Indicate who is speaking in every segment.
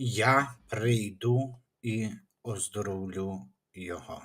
Speaker 1: Я прийду і оздоровлю його.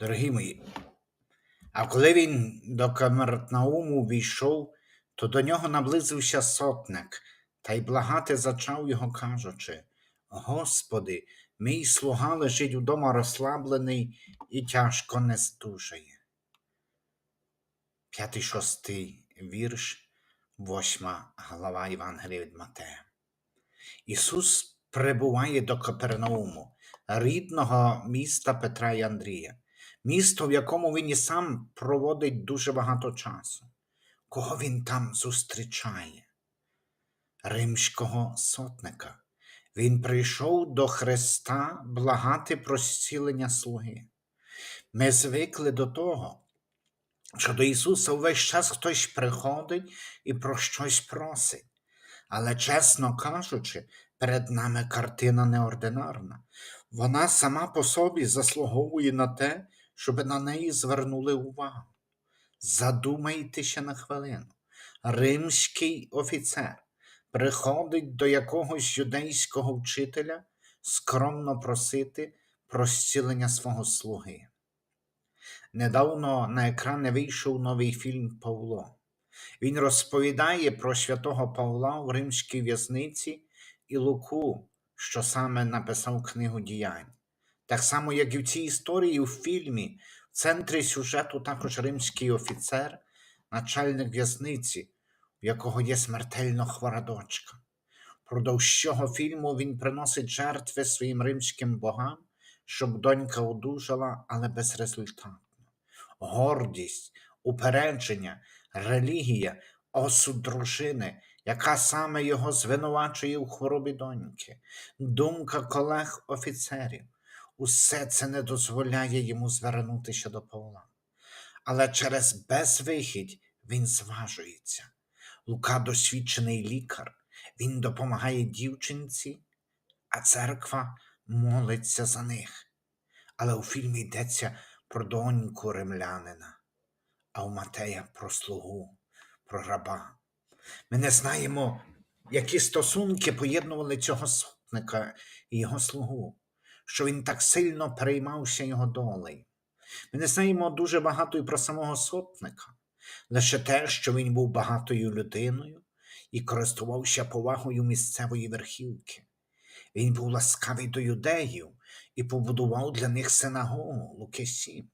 Speaker 1: Дорогі мої, а коли він до Камернауму війшов, то до нього наблизився сотник та й благати зачав його, кажучи: Господи, мій слуга лежить вдома розслаблений і тяжко не здужає. П'ятий шостий вірш, восьма глава Євангелія від Матея. Ісус прибуває до Капернауму, рідного міста Петра і Андрія, місто, в якому він і сам проводить дуже багато часу. Кого він там зустрічає? Римського сотника. Він прийшов до Христа благати про зцілення слуги. Ми звикли до того, що до Ісуса увесь час хтось приходить і про щось просить. Але, чесно кажучи, перед нами картина неординарна. Вона сама по собі заслуговує на те, щоб на неї звернули увагу. Задумайтеся на хвилину. Римський офіцер приходить до якогось юдейського вчителя скромно просити про зцілення свого слуги. Недавно на екрани вийшов новий фільм Павло. Він розповідає про святого Павла в римській в'язниці і Луку, що саме написав книгу діянь. Так само, як і в цій історії у фільмі, в центрі сюжету також римський офіцер, начальник в'язниці, в якого є смертельно хвора дочка. Продовж цього фільму він приносить жертви своїм римським богам, щоб донька одужала, але безрезультатно. Гордість, упередження, релігія, осуд дружини, яка саме його звинувачує у хворобі доньки, думка колег офіцерів. Усе це не дозволяє йому звернутися до Павла. Але через безвихідь він зважується. Лука досвідчений лікар, він допомагає дівчинці, а церква молиться за них. Але у фільмі йдеться про доньку римлянина, а у Матея про слугу, про раба. Ми не знаємо, які стосунки поєднували цього сотника і його слугу, що він так сильно переймався його долею. Ми не знаємо дуже багато і про самого сотника, лише те, що він був багатою людиною і користувався повагою місцевої верхівки. Він був ласкавий до юдеїв і побудував для них синагогу Луки 7.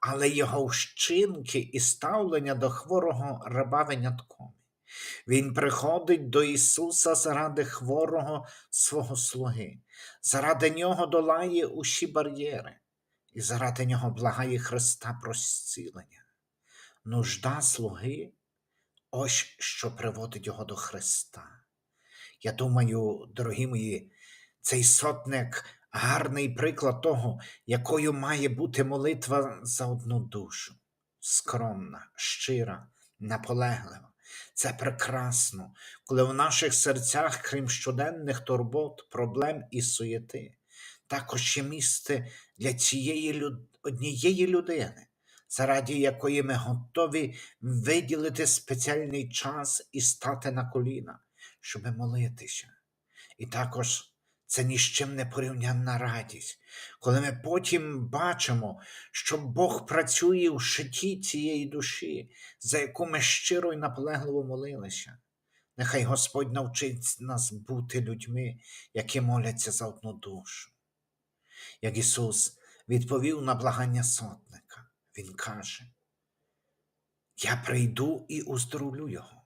Speaker 1: Але його вщинки і ставлення до хворого раба виняткові. Він приходить до Ісуса заради хворого свого слуги, заради нього долає усі бар'єри, і заради нього благає Христа про зцілення. Нужда слуги ось що приводить його до Христа. Я думаю, дорогі мої, цей сотник гарний приклад того, якою має бути молитва за одну душу, скромна, щира, наполеглива. Це прекрасно, коли в наших серцях, крім щоденних турбот, проблем і суєти, також є місце для цієї люд... однієї людини, заради якої ми готові виділити спеціальний час і стати на коліна, щоб молитися. І також це ні з чим не порівнянна радість, коли ми потім бачимо, що Бог працює в житті цієї душі, за яку ми щиро і наполегливо молилися. Нехай Господь навчить нас бути людьми, які моляться за одну душу. Як Ісус відповів на благання сотника, Він каже: Я прийду і уздоровлю Його.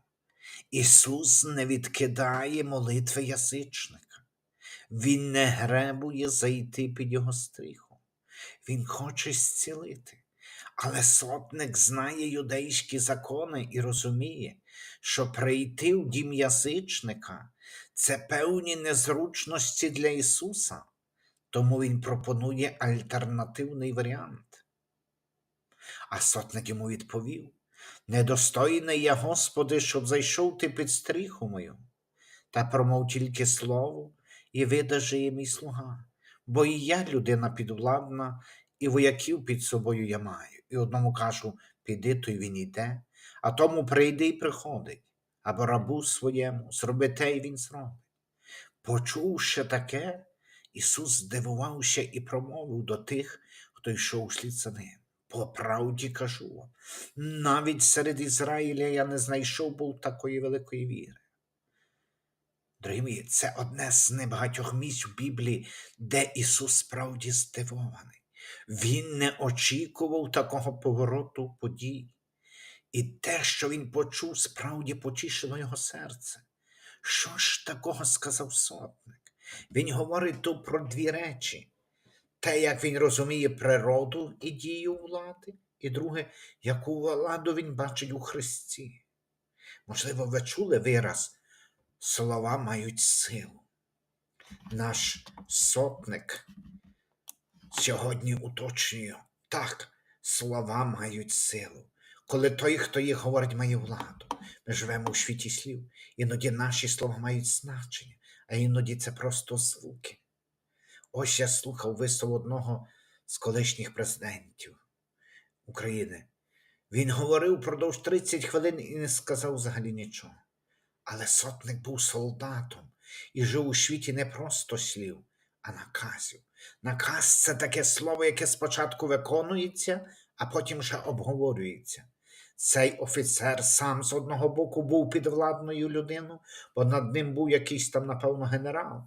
Speaker 1: Ісус не відкидає молитви язичника. Він не гребує зайти під його стриху. Він хоче зцілити. Але сотник знає юдейські закони і розуміє, що прийти в дім язичника це певні незручності для Ісуса, тому Він пропонує альтернативний варіант. А сотник йому відповів: Недостойний я, Господи, щоб зайшов ти під стріху мою, та промов тільки слово і видажиє мій слуга, бо і я людина підвладна, і вояків під собою я маю. І одному кажу, піди, то й він йде, а тому прийди і приходить, або рабу своєму, зроби те, і він зробить. Почувши таке, Ісус здивувався і промовив до тих, хто йшов слід за ним. По правді кажу вам, навіть серед Ізраїля я не знайшов був такої великої віри. Дорогі це одне з небагатьох місць в Біблії, де Ісус справді здивований. Він не очікував такого повороту подій. І те, що він почув, справді потішило його серце. Що ж такого сказав сотник? Він говорить тут про дві речі: те, як він розуміє природу і дію влади, і друге, яку владу він бачить у Христі. Можливо, ви чули вираз слова мають силу. Наш сотник сьогодні уточнює, так, слова мають силу. Коли той, хто їх говорить, має владу. Ми живемо у світі слів. Іноді наші слова мають значення, а іноді це просто звуки. Ось я слухав вислов одного з колишніх президентів України. Він говорив продовж 30 хвилин і не сказав взагалі нічого. Але сотник був солдатом і жив у світі не просто слів, а наказів. Наказ це таке слово, яке спочатку виконується, а потім вже обговорюється. Цей офіцер сам з одного боку був підвладною людиною, бо над ним був якийсь там, напевно, генерал,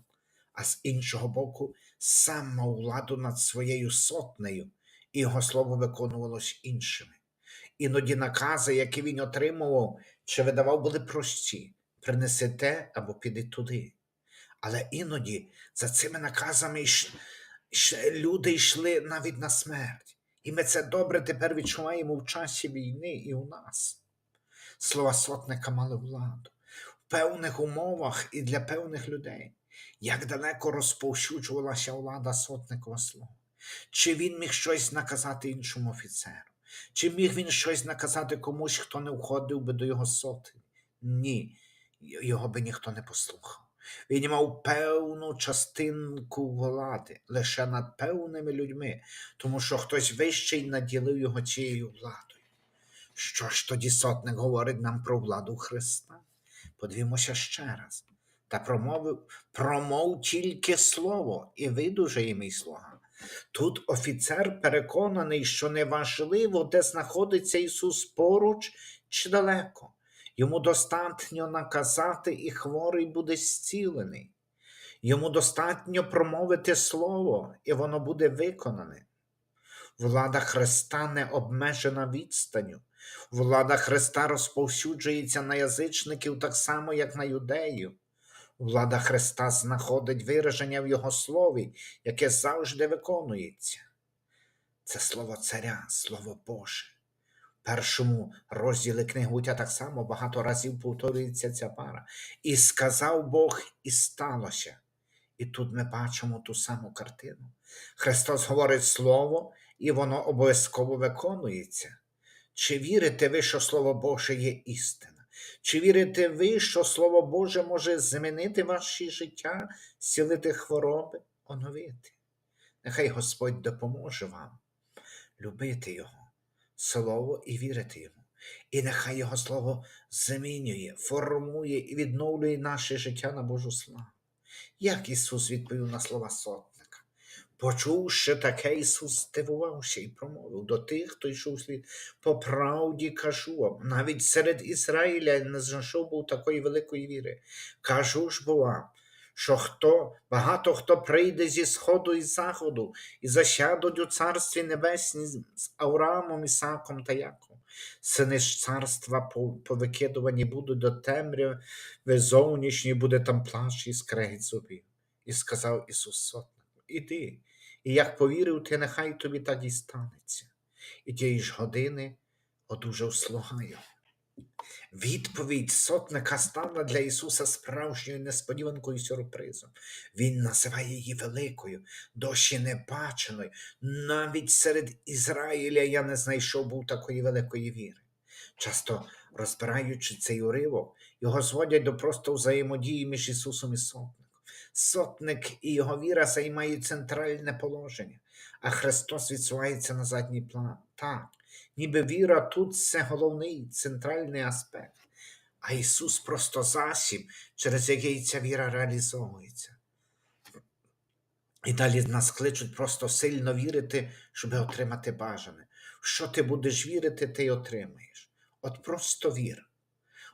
Speaker 1: а з іншого боку, сам мав владу над своєю сотнею, і його слово виконувалось іншими. Іноді накази, які він отримував чи видавав, були прості принеси те або піди туди. Але іноді за цими наказами йш- йш- люди йшли навіть на смерть. І ми це добре тепер відчуваємо в часі війни і у нас. Слова сотника мали владу в певних умовах і для певних людей. Як далеко розповсюджувалася влада сотникова слова? Чи він міг щось наказати іншому офіцеру? Чи міг він щось наказати комусь, хто не входив би до його сотні? Ні, його би ніхто не послухав. Він мав певну частинку влади лише над певними людьми, тому що хтось вищий наділив його цією владою. Що ж тоді сотник говорить нам про владу Христа? Подивімося ще раз. Та промовив, промов тільки слово, і видужає мій слуга. Тут офіцер переконаний, що неважливо, де знаходиться Ісус поруч чи далеко. Йому достатньо наказати, і хворий буде зцілений. Йому достатньо промовити слово, і воно буде виконане. Влада Христа не обмежена відстанню. Влада Христа розповсюджується на язичників так само, як на юдеїв. Влада Христа знаходить вираження в Його слові, яке завжди виконується. Це слово Царя, Слово Боже. Першому розділі книги буття так само багато разів повторюється ця пара. І сказав Бог, і сталося. І тут ми бачимо ту саму картину. Христос говорить Слово, і воно обов'язково виконується. Чи вірите ви, що Слово Боже є істина? Чи вірите ви, що Слово Боже може змінити ваші життя, зцілити хвороби, оновити? Нехай Господь допоможе вам любити Його, Слово і вірити Йому. І нехай Його Слово змінює, формує і відновлює наше життя на Божу славу. Як Ісус відповів на слова сотника? Почувши таке, Ісус здивувався і промовив до тих, хто йшов слід. По правді кажу вам, навіть серед Ізраїля не знайшов був такої великої віри. Кажу ж бо вам, що хто, багато хто прийде зі сходу і заходу, і засядуть у царстві небесні з Авраамом, Ісаком та Яковом. Сини ж царства по- повикидувані будуть до темряви зовнішньої, буде там плач і скрегіт зубів. І сказав Ісус сотнику, іди, і як повірив ти, нехай тобі так і станеться. І тієї ж години одужав слуга його. Відповідь сотника стала для Ісуса справжньою несподіванкою і сюрпризом. Він називає її великою, дощі небаченою. Навіть серед Ізраїля я не знайшов був такої великої віри. Часто розбираючи цей уривок, його зводять до просто взаємодії між Ісусом і сотником. Сотник і його віра займають центральне положення, а Христос відсувається на задній план. Так, ніби віра тут це головний центральний аспект. а Ісус просто засіб, через який ця віра реалізовується. І далі нас кличуть просто сильно вірити, щоб отримати бажане. В що ти будеш вірити, ти й отримаєш. От просто вір.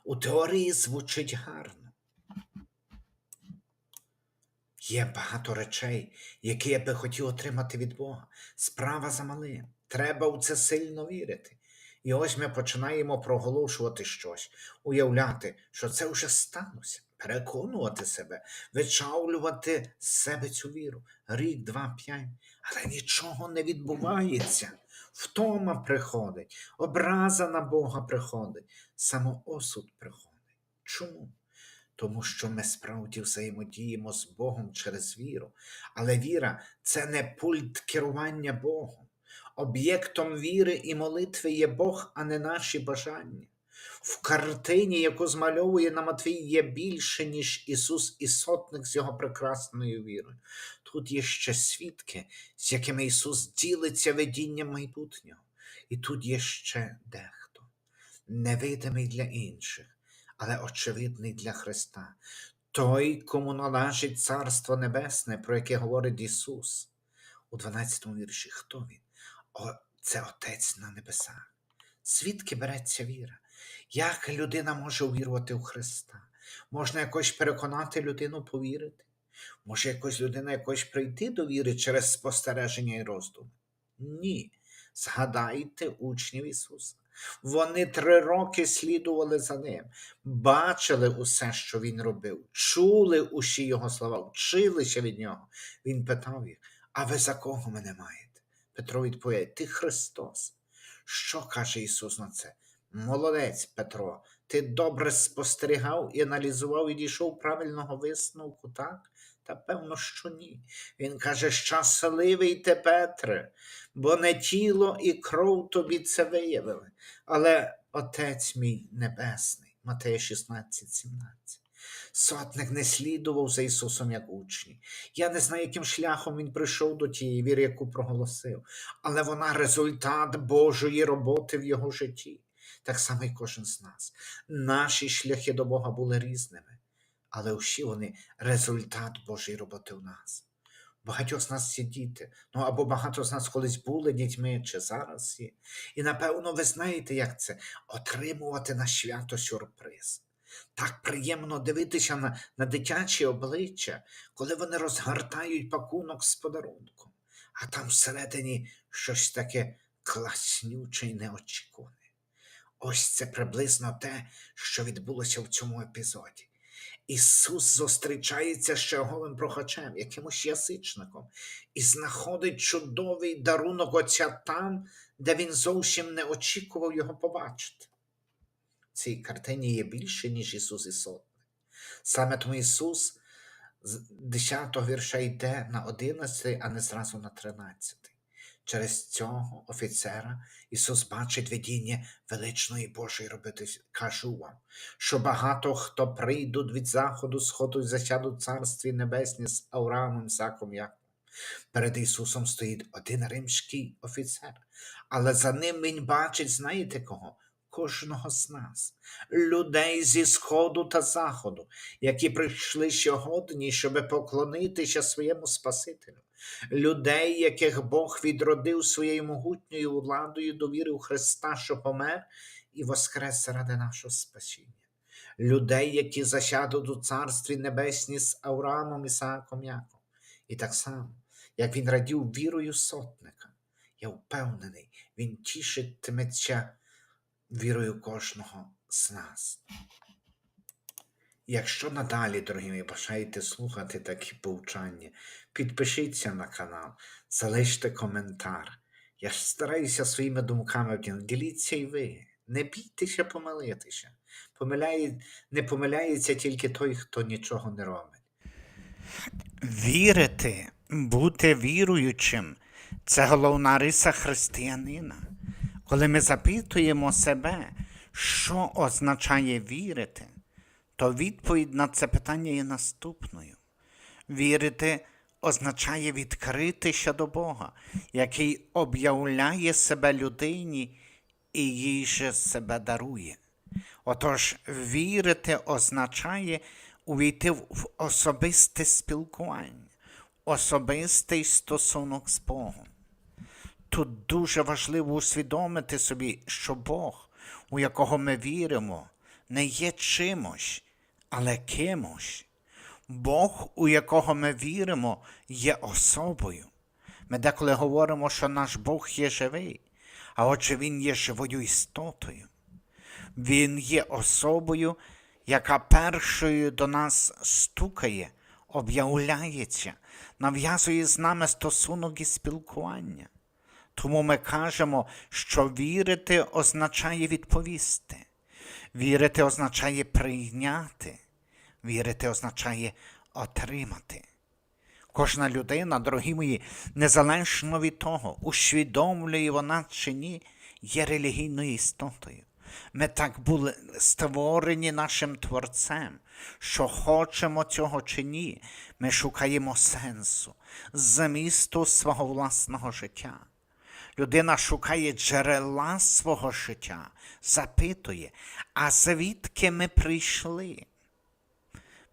Speaker 1: У теорії звучить гарно. Є багато речей, які я би хотів отримати від Бога. Справа за малим. Треба у це сильно вірити. І ось ми починаємо проголошувати щось, уявляти, що це вже стануться, переконувати себе, вичавлювати з себе цю віру. Рік, два, п'ять. Але нічого не відбувається. Втома приходить, образа на Бога приходить, самоосуд приходить. Чому? Тому що ми справді взаємодіємо з Богом через віру. Але віра це не пульт керування Богом. Об'єктом віри і молитви є Бог, а не наші бажання. В картині, яку змальовує на Матвій, є більше, ніж Ісус і сотник з його прекрасною вірою. Тут є ще свідки, з якими Ісус ділиться видінням майбутнього. І тут є ще дехто, невидимий для інших, але очевидний для Христа. Той, кому належить Царство Небесне, про яке говорить Ісус. У 12 вірші, хто він? О, це Отець на небесах. Звідки береться віра? Як людина може увірувати у Христа? Можна якось переконати людину повірити? Може якось людина якось прийти до віри через спостереження і роздуми? Ні. Згадайте учнів Ісуса. Вони три роки слідували за ним, бачили усе, що він робив, чули усі його слова, вчилися від нього. Він питав їх: А ви за кого мене маєте? Петро відповідає: Ти Христос. Що каже Ісус на це? Молодець, Петро, ти добре спостерігав і аналізував і дійшов правильного висновку, так? Та певно, що ні. Він каже: щасливий ти, Петре, бо не тіло і кров тобі це виявили, але Отець мій Небесний, Матея 16, 17. Сотник не слідував за Ісусом як учні. Я не знаю, яким шляхом він прийшов до тієї віри, яку проголосив, але вона результат Божої роботи в його житті. Так само і кожен з нас. Наші шляхи до Бога були різними, але усі вони результат Божої роботи в нас. Багатьох з нас є діти, ну або багато з нас колись були дітьми, чи зараз є. І напевно ви знаєте, як це отримувати на свято сюрприз. Так приємно дивитися на, на дитячі обличчя, коли вони розгортають пакунок з подарунком, а там всередині щось таке класнюче і неочікуване. Ось це приблизно те, що відбулося в цьому епізоді. Ісус зустрічається з черговим прохачем, якимось язичником, і знаходить чудовий дарунок Отця там, де він зовсім не очікував його побачити. Цій картині є більше, ніж Ісус і сотник. Саме тому Ісус з 10 вірша йде на 11, а не зразу на 13. Через цього офіцера Ісус бачить видіння величної Божої робити. Кажу вам, що багато хто прийдуть від заходу, сходу і засядуть в царстві небесні з Авраамом, Саком, Яковом. Перед Ісусом стоїть один римський офіцер, але за ним він бачить, знаєте кого? Кожного з нас, людей зі сходу та заходу, які прийшли сьогодні, щоб поклонитися своєму Спасителю, людей, яких Бог відродив своєю могутньою владою до віри у Христа, що помер і воскрес заради нашого спасіння, людей, які засядуть у Царстві Небесні з Авраамом, Ісааком, Яком. І так само, як він радів вірою сотника, я впевнений, він тішитиметься вірою кожного з нас. Якщо надалі, дорогі мої, бажаєте слухати такі повчання, підпишіться на канал, залиште коментар. Я ж стараюся своїми думками діліться і ви. Не бійтеся помилитися. Помиляє... Не помиляється тільки той, хто нічого не робить. Вірити, бути віруючим це головна риса християнина. Коли ми запитуємо себе, що означає вірити, то відповідь на це питання є наступною. Вірити означає відкритися до Бога, який об'являє себе людині і їй же себе дарує. Отож, вірити означає увійти в особисте спілкування, особистий стосунок з Богом. Тут дуже важливо усвідомити собі, що Бог, у якого ми віримо, не є чимось, але кимось. Бог, у якого ми віримо, є особою. Ми деколи говоримо, що наш Бог є живий, а отже Він є живою істотою. Він є особою, яка першою до нас стукає, об'являється, нав'язує з нами стосунок і спілкування. Тому ми кажемо, що вірити означає відповісти. Вірити означає прийняти. Вірити означає отримати. Кожна людина, дорогі мої, незалежно від того, усвідомлює вона чи ні, є релігійною істотою. Ми так були створені нашим Творцем, що хочемо цього чи ні, ми шукаємо сенсу, змісту свого власного життя. Людина шукає джерела свого життя, запитує, а звідки ми прийшли?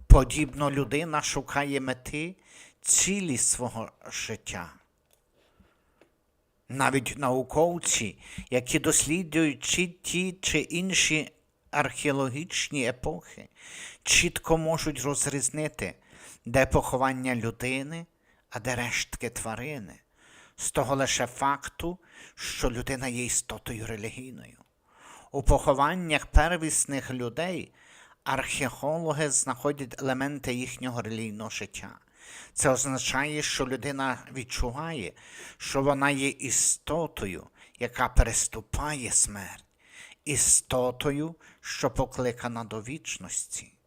Speaker 1: Подібно людина шукає мети цілі свого життя. Навіть науковці, які досліджують ті чи інші археологічні епохи, чітко можуть розрізнити, де поховання людини, а де рештки тварини, з того лише факту, що людина є істотою релігійною. У похованнях первісних людей археологи знаходять елементи їхнього релігійного життя. Це означає, що людина відчуває, що вона є істотою, яка переступає смерть, істотою, що покликана до вічності.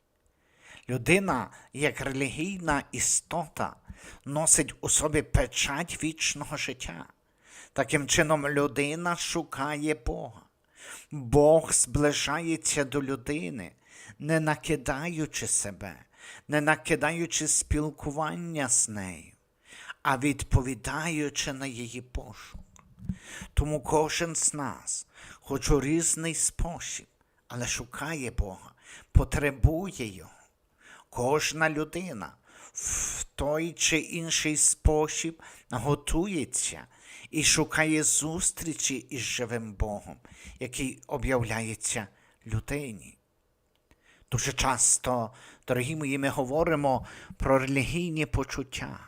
Speaker 1: Людина, як релігійна істота, носить у собі печать вічного життя. Таким чином, людина шукає Бога. Бог зближається до людини, не накидаючи себе, не накидаючи спілкування з нею, а відповідаючи на її пошук. Тому кожен з нас, хоч у різний спосіб, але шукає Бога, потребує Його. Кожна людина в той чи інший спосіб готується і шукає зустрічі із живим Богом, який об'являється людині. Дуже часто, дорогі мої, ми говоримо про релігійні почуття,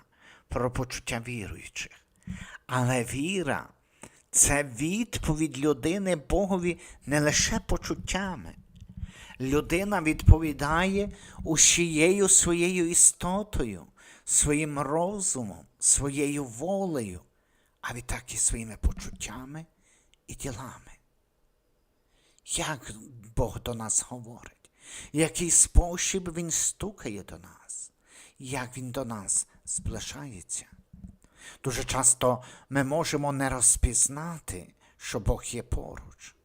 Speaker 1: про почуття віруючих. Але віра це відповідь людини Богові не лише почуттями. Людина відповідає усією своєю істотою, своїм розумом, своєю волею, а відтак і своїми почуттями і ділами. Як Бог до нас говорить, який спосіб Він стукає до нас, як Він до нас зближається. Дуже часто ми можемо не розпізнати, що Бог є поруч.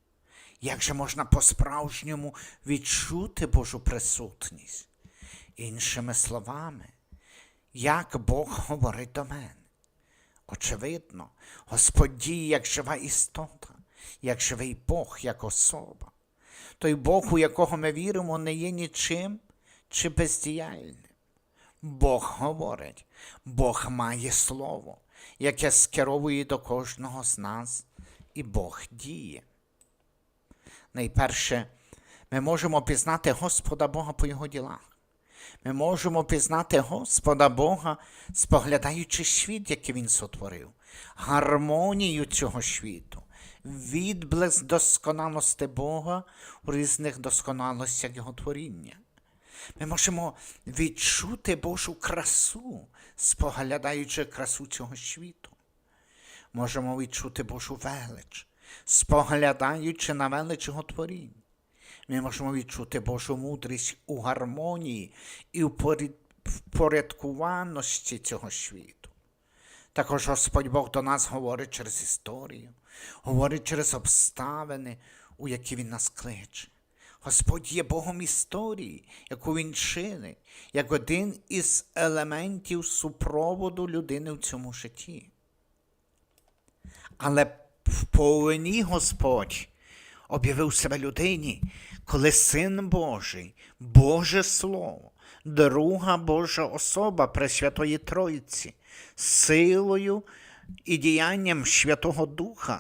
Speaker 1: Як же можна по-справжньому відчути Божу присутність? Іншими словами, як Бог говорить до мене? Очевидно, Господь діє як жива істота, як живий Бог, як особа. Той Бог, у якого ми віримо, не є нічим чи бездіяльним. Бог говорить, Бог має слово, яке скеровує до кожного з нас, і Бог діє. Найперше, ми можемо пізнати Господа Бога по Його ділах. Ми можемо пізнати Господа Бога, споглядаючи світ, який Він сотворив, гармонію цього світу, відблиск досконалості Бога у різних досконалостях Його творіння. Ми можемо відчути Божу красу, споглядаючи красу цього світу. Можемо відчути Божу велич, споглядаючи на велич Його творінь. Ми можемо відчути Божу мудрість у гармонії і у впорядкуваності цього світу. Також Господь Бог до нас говорить через історію, говорить через обставини, у які Він нас кличе. Господь є Богом історії, яку Він чинить, як один із елементів супроводу людини в цьому житті. Але в повинні Господь об'явив себе людині, коли Син Божий, Боже Слово, друга Божа особа Пресвятої Тройці, силою і діянням Святого Духа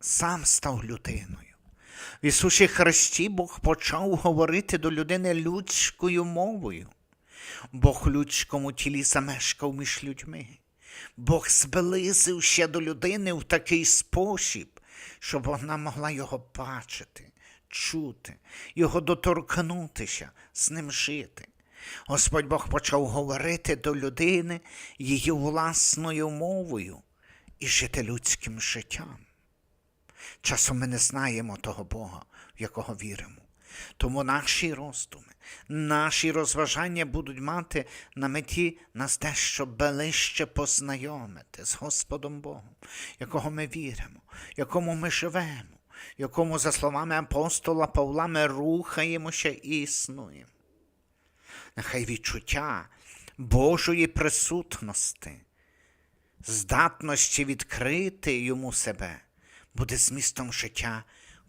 Speaker 1: сам став людиною. В Ісусі Христі Бог почав говорити до людини людською мовою. Бог людському тілі замешкав між людьми. Бог зблизився до людини в такий спосіб, щоб вона могла його бачити, чути, його доторкнутися, з ним жити. Господь Бог почав говорити до людини її власною мовою і жити людським життям. Часом ми не знаємо того Бога, в якого віримо. Тому наші роздуми, наші розважання будуть мати на меті нас дещо ближче познайомити з Господом Богом, якого ми віримо, якому ми живемо, якому, за словами апостола Павла, ми рухаємося і існуємо. Нехай відчуття Божої присутності, здатності відкрити йому себе, буде змістом життя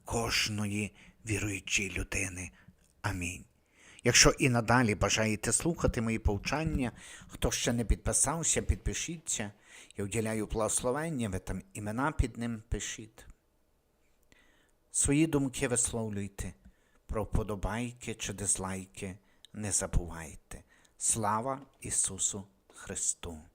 Speaker 1: кожної віруючої людини. Амінь. Якщо і надалі бажаєте слухати мої повчання, хто ще не підписався, підпишіться. Я вділяю благословення, ви там імена під ним пишіть. Свої думки висловлюйте, про вподобайки чи дизлайки не забувайте. Слава Ісусу Христу!